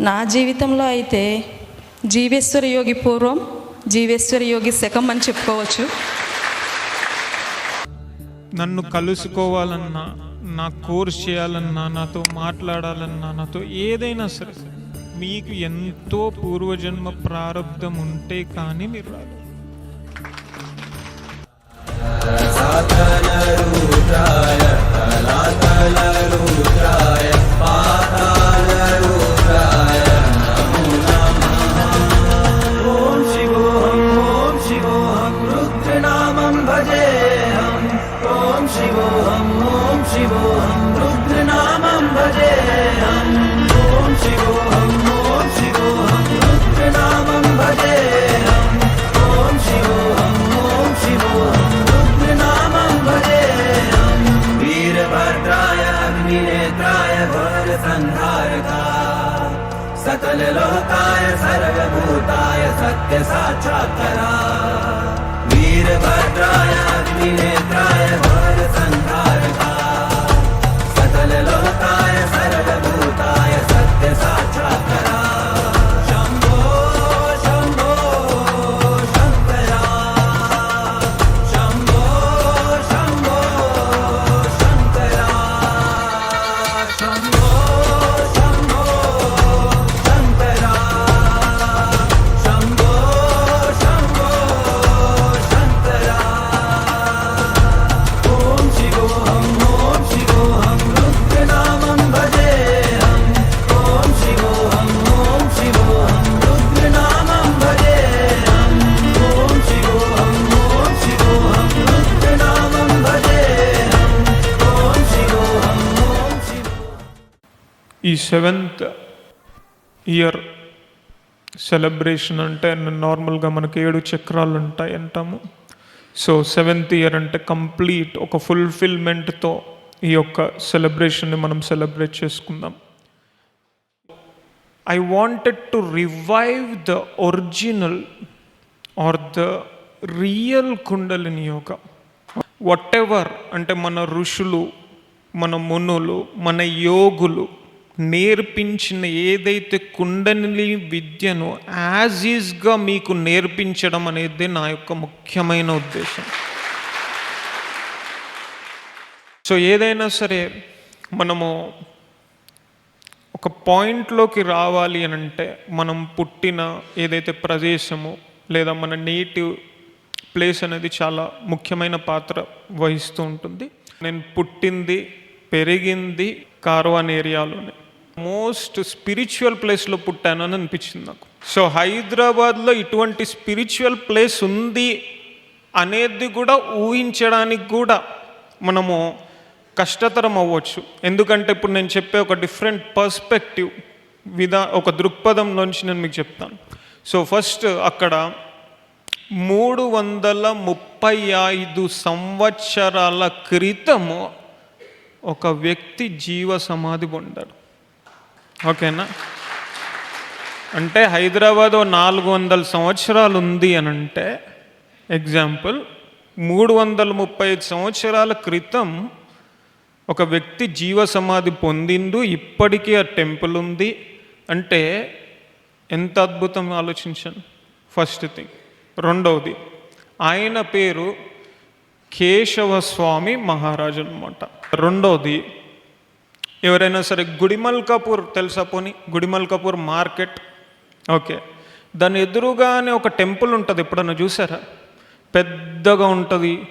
నా జీవితంలో అయితే జీవేశ్వర యోగి పూర్వం జీవేశ్వర యోగి శకం అని చెప్పుకోవచ్చు. నన్ను కలుసుకోవాలన్నా నా కోర్స్ చేయాలన్నా నాతో మాట్లాడాలన్నా నాతో ఏదైనా సరే మీకు ఎంతో పూర్వజన్మ ప్రారంధం ఉంటే కానీ మీరు రాదు రూపాయ મંગલ રુદ્રાય सत्य साक्षात्कार। ఈ సెవెంత్ ఇయర్ సెలబ్రేషన్ అంటే నార్మల్గా మనకి ఏడు చక్రాలు ఉంటాయి అంటాము. సో సెవెంత్ ఇయర్ అంటే కంప్లీట్ ఒక ఫుల్ఫిల్మెంట్తో ఈ యొక్క సెలబ్రేషన్ని మనం సెలబ్రేట్ చేసుకుందాం. I wanted to revive the original or the real kundalini yoga whatever అంటే మన ఋషులు మన మునులు మన యోగులు నేర్పించిన ఏదైతే కుండలిని విద్యను యాజ్ ఈజ్గా మీకు నేర్పించడం అనేది నా యొక్క ముఖ్యమైన ఉద్దేశం. సో ఏదైనా సరే మనము ఒక పాయింట్లోకి రావాలి అని అంటే మనం పుట్టిన ఏదైతే ప్రదేశము లేదా మన నేటివ్ ప్లేస్ అనేది చాలా ముఖ్యమైన పాత్ర వహిస్తూ ఉంటుంది. నేను పుట్టింది పెరిగింది కార్వాన్ ఏరియాలోనే. మోస్ట్ స్పిరిచువల్ ప్లేస్లో పుట్టాను అని అనిపించింది నాకు. సో హైదరాబాద్లో ఇటువంటి స్పిరిచువల్ ప్లేస్ ఉంది అనేది కూడా ఊహించడానికి కూడా మనము కష్టతరం అవ్వచ్చు. ఎందుకంటే ఇప్పుడు నేను చెప్పే ఒక డిఫరెంట్ పర్స్పెక్టివ్ విధా ఒక దృక్పథం నుంచి నేను మీకు చెప్తాను. సో ఫస్ట్ అక్కడ మూడు వందల ముప్పై ఐదు సంవత్సరాల క్రితము ఒక వ్యక్తి జీవ సమాధి పొందాడు. ఓకేనా? అంటే హైదరాబాద్ నాలుగు వందల సంవత్సరాలు ఉంది అని అంటే ఎగ్జాంపుల్ మూడు వందల ముప్పై ఐదు సంవత్సరాల క్రితం ఒక వ్యక్తి జీవ సమాధి పొందిండు ఇప్పటికీ ఆ టెంపుల్ ఉంది అంటే ఎంత అద్భుతం ఆలోచించాను ఫస్ట్ థింగ్. రెండవది ఆయన పేరు కేశవ స్వామి మహారాజు అనమాట రెండవది ఎవరైనా సరే గుడిమల్ కపూర్ తెలుసా పోని? Gudimalkapur market. ఓకే. దాని ఎదురుగానే ఒక టెంపుల్ ఉంటుంది. ఎప్పుడన్నా చూసారా? పెద్దగా ఉంటుంది.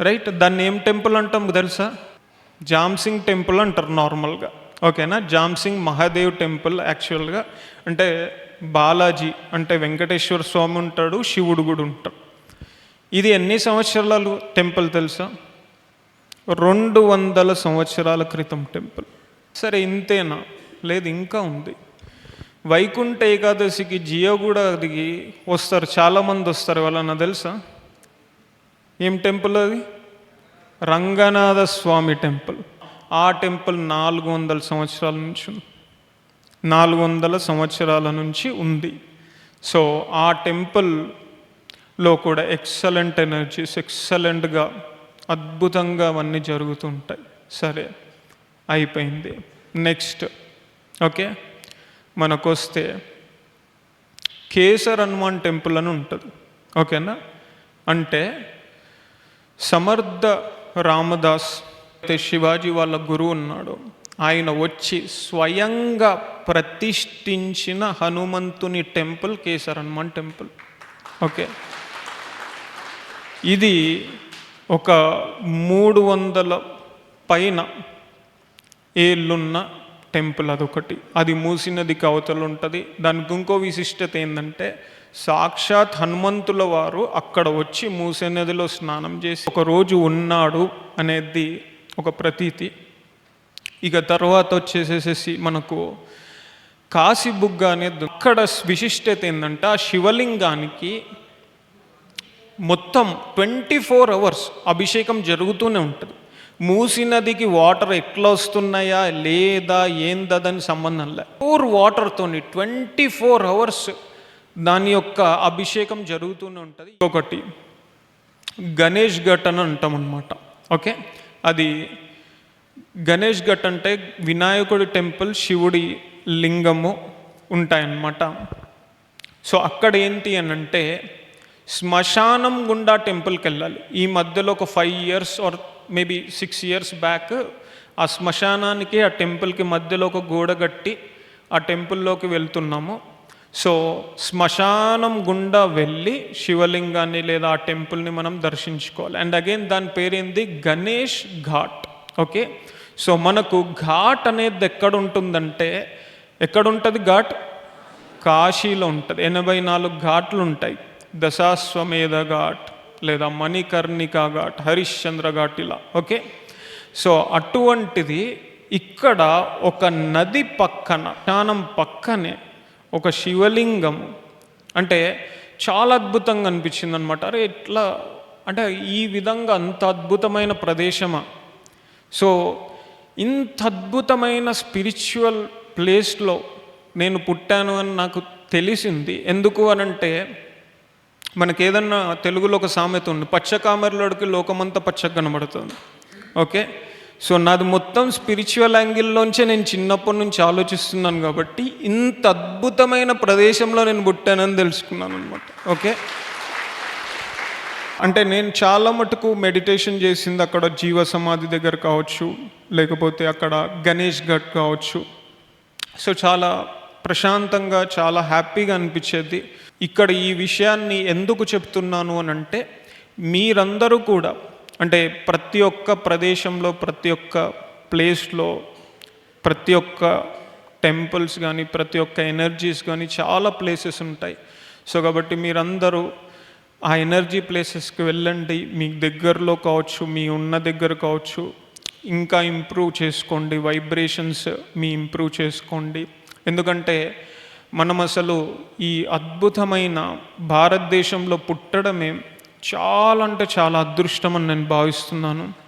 రైట్? దాన్ని ఏం టెంపుల్ అంటాం తెలుసా? జామ్సింగ్ టెంపుల్ అంటారు నార్మల్గా. ఓకేనా? జామ్సింగ్ మహాదేవ్ టెంపుల్ యాక్చువల్గా. అంటే బాలాజీ అంటే వెంకటేశ్వర స్వామి ఉంటాడు శివుడు కూడా ఉంటాడు. ఇది ఎన్ని సంవత్సరాలు టెంపుల్ తెలుసా? రెండు వందల సంవత్సరాల క్రితం టెంపుల్. సరే ఇంతేనా? లేదు ఇంకా ఉంది. వైకుంఠ ఏకాదశికి జియో కూడా దిగి వస్తారు చాలామంది వస్తారు వాళ్ళన్న తెలుసా? ఏం టెంపుల్ అది? రంగనాథ స్వామి టెంపుల్. ఆ టెంపుల్ నాలుగు వందల సంవత్సరాల నుంచి ఉంది. నాలుగు వందల సంవత్సరాల నుంచి ఉంది. సో ఆ టెంపుల్లో కూడా ఎక్సలెంట్ ఎనర్జీస్ ఎక్సలెంట్గా అద్భుతంగా అవన్నీ జరుగుతుంటాయి. సరే. అయిపోయింది. నెక్స్ట్ ఓకే మనకొస్తే కేసర్ హనుమాన్ టెంపుల్ అని ఉంటుంది. ఓకేనా? అంటే సమర్థ రామదాస్ అయితే శివాజీ వాళ్ళ గురువు ఉన్నాడు. ఆయన వచ్చి స్వయంగా ప్రతిష్ఠించిన హనుమంతుని temple Kesar Hanuman temple. Okay? ఇది ఒక మూడు వందల పైన ఏళ్ళున్న టెంపుల్ అదొకటి. అది మూసినది కవతలు ఉంటుంది దానికి ఇంకో విశిష్టత ఏంటంటే సాక్షాత్ హనుమంతుల వారు అక్కడ వచ్చి మూసే నదిలో స్నానం చేసి ఒకరోజు ఉన్నాడు అనేది ఒక ప్రతీతి. ఇక తర్వాత వచ్చేసేసి మనకు కాశీబుగ్గ అనేది అక్కడ విశిష్టత ఏంటంటే ఆ శివలింగానికి మొత్తం ట్వంటీ ఫోర్ అవర్స్ అభిషేకం జరుగుతూనే ఉంటుంది. మూసి నదికి వాటర్ ఎట్లా వస్తున్నాయా లేదా ఏందని సంబంధం లే. ఫోర్ వాటర్తోని ట్వంటీ ఫోర్ అవర్స్ దాని యొక్క అభిషేకం జరుగుతూనే ఉంటుంది. ఒకటి గణేష్ ఘట్ అని అంటాం అనమాట ఓకే? అది గణేష్ ఘట్ అంటే వినాయకుడి టెంపుల్ శివుడి లింగము ఉంటాయన్నమాట. సో అక్కడ ఏంటి అని అంటే శ్మశానం గుండా టెంపుల్కి వెళ్ళాలి. ఈ మధ్యలో ఒక five years or maybe six years back ఆ శ్మశానానికి ఆ టెంపుల్కి మధ్యలో ఒక గోడ కట్టి ఆ టెంపుల్లోకి వెళ్తున్నాము. సో శ్మశానం గుండా వెళ్ళి శివలింగాన్ని లేదా ఆ టెంపుల్ని మనం దర్శించుకోవాలి. అండ్ అగైన్ దాని పేరేంది? గణేష్ ఘాట్. ఓకే? సో మనకు ఘాట్ అనేది ఎక్కడ ఉంటుందంటే ఎక్కడ ఉంటుంది ఘాట్? కాశీలో ఉంటుంది. ఎనభై నాలుగు ఘాట్లు ఉంటాయి. దశాశ్వమేధ ఘాట్. లేదా మణికర్ణిక ఘాట్ హరిశ్చంద్ర ఘాట్ ఇలా ఓకే? సో అటువంటిది ఇక్కడ ఒక నది పక్కన జ్ఞానం పక్కనే ఒక శివలింగం. అంటే చాలా అద్భుతంగా అనిపించింది అనమాట అరే ఇట్లా అంటే ఈ విధంగా అంత అద్భుతమైన ప్రదేశమా? సో ఇంత అద్భుతమైన స్పిరిచువల్ ప్లేస్లో నేను పుట్టాను అని నాకు తెలిసింది. ఎందుకు అనంటే మనకి ఏదన్నా తెలుగులో ఒక సామెత ఉంది పచ్చకామెరలోడికి లోకమంతా పచ్చగా కనబడుతుంది. ఓకే? సో నాది మొత్తం స్పిరిచువల్ యాంగిల్లోంచే నేను చిన్నప్పటి నుంచి ఆలోచిస్తున్నాను కాబట్టి ఇంత అద్భుతమైన ప్రదేశంలో నేను పుట్టానని తెలుసుకున్నాను అనమాట ఓకే? అంటే నేను చాలా మటుకు మెడిటేషన్ చేసింది అక్కడ జీవ సమాధి దగ్గర కావచ్చు లేకపోతే అక్కడ గణేష్ ఘట్ కావచ్చు. సో చాలా ప్రశాంతంగా చాలా హ్యాపీగా అనిపించేది. ఇక్కడ ఈ విషయాన్ని ఎందుకు చెప్తున్నాను అని అంటే మీరందరూ కూడా అంటే ప్రతి ఒక్క ప్రదేశంలో ప్రతి ఒక్క ప్లేస్లో ప్రతి ఒక్క టెంపుల్స్ కానీ ప్రతి ఒక్క ఎనర్జీస్ కానీ చాలా ప్లేసెస్ ఉంటాయి. సో కాబట్టి మీరందరూ ఆ ఎనర్జీ ప్లేసెస్కి వెళ్ళండి. మీ దగ్గరలో కావచ్చు మీ ఉన్న దగ్గర కావచ్చు ఇంకా ఇంప్రూవ్ చేసుకోండి. వైబ్రేషన్స్ మీ ఇంప్రూవ్ చేసుకోండి. ఎందుకంటే మనం అసలు ఈ అద్భుతమైన భారతదేశంలో పుట్టడమే చాలా అంటే చాలా అదృష్టం అని నేను భావిస్తున్నాను.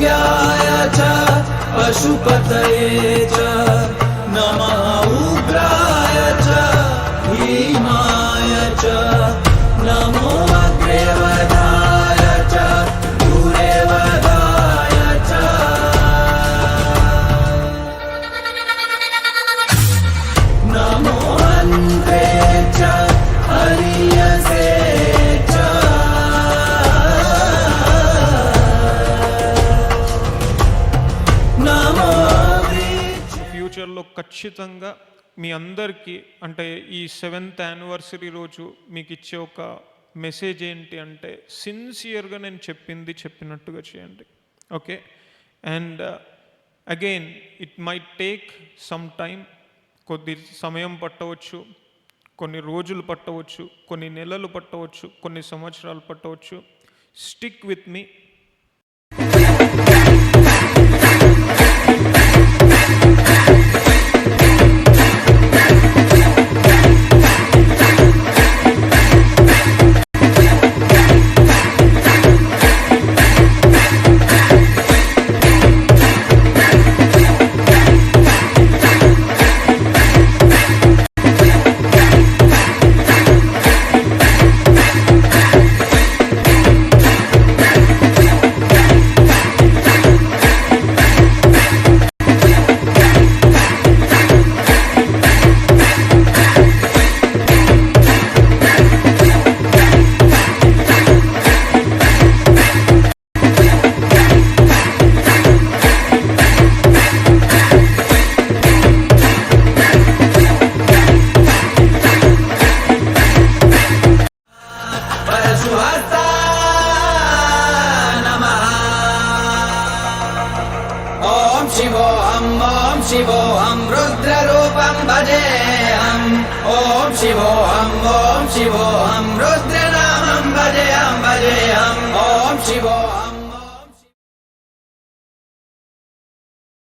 संज्ञाय च पशुपतये च नमः। ఖచ్చితంగా మీ అందరికీ అంటే ఈ సెవెంత్ యానివర్సరీ రోజు మీకు ఇచ్చే ఒక మెసేజ్ ఏంటి అంటే సిన్సియర్గా నేను చెప్పింది చెప్పినట్టుగా చేయండి. Okay? And again it might take some time కొద్ది సమయం పట్టవచ్చు. కొన్ని రోజులు పట్టవచ్చు. కొన్ని నెలలు పట్టవచ్చు. కొన్ని సంవత్సరాలు పట్టవచ్చు. Stick with me